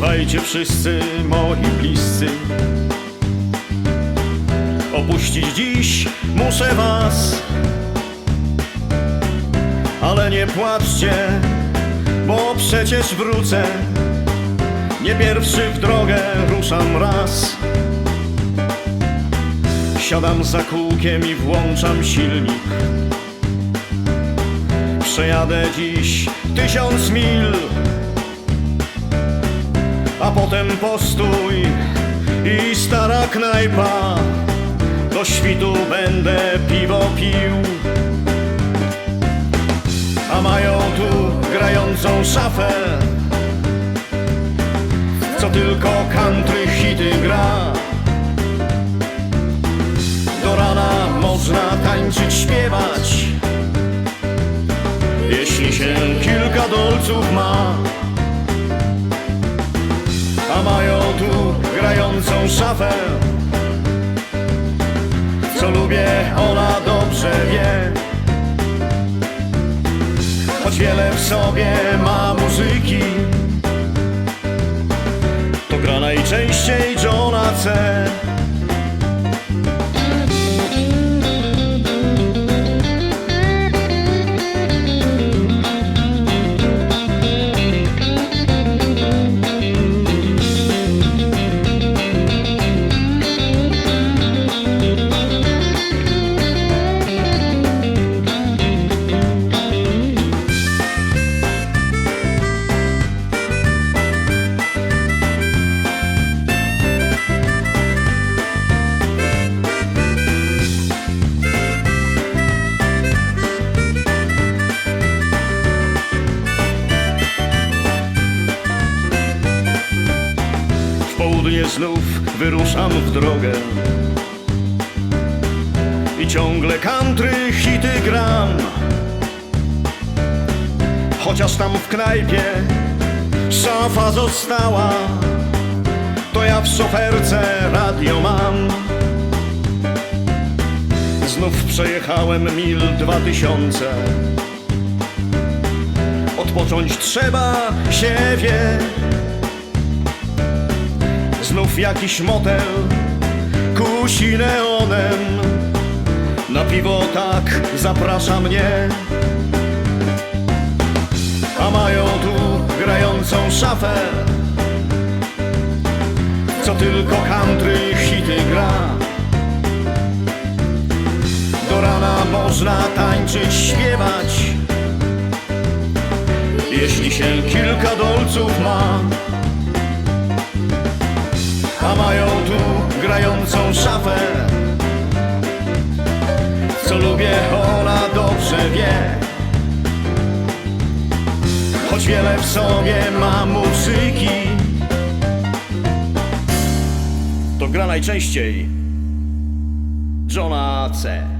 Słuchajcie wszyscy moi bliscy. Opuścić dziś muszę was Ale nie płaczcie, bo przecież wrócę. Nie pierwszy w drogę ruszam raz. Siadam za kółkiem i włączam silnik. Przejadę dziś tysiąc mil A potem postój i stara knajpa. Do świtu będę piwo pił. A mają tu grającą szafę. Co tylko country hity gra. Do rana można tańczyć, śpiewać szafę Co lubię, ona dobrze wie Choć wiele w sobie ma muzyki To gra najczęściej Johna C. południe znów wyruszam w drogę. I ciągle country hity gram. Chociaż tam w knajpie szafa została To ja w szoferce radio mam. Znów przejechałem mil dwa tysiące. Odpocząć trzeba się wie Znów jakiś motel kusi neonem. Na piwo tak zaprasza mnie. A mają tu grającą szafę. Co tylko country hity gra. Do rana można tańczyć, śpiewać. Jeśli się kilka dolców ma a mają tu grającą szafę Co lubię, ona dobrze wie Choć wiele w sobie ma muzyki To gra najczęściej Johna C.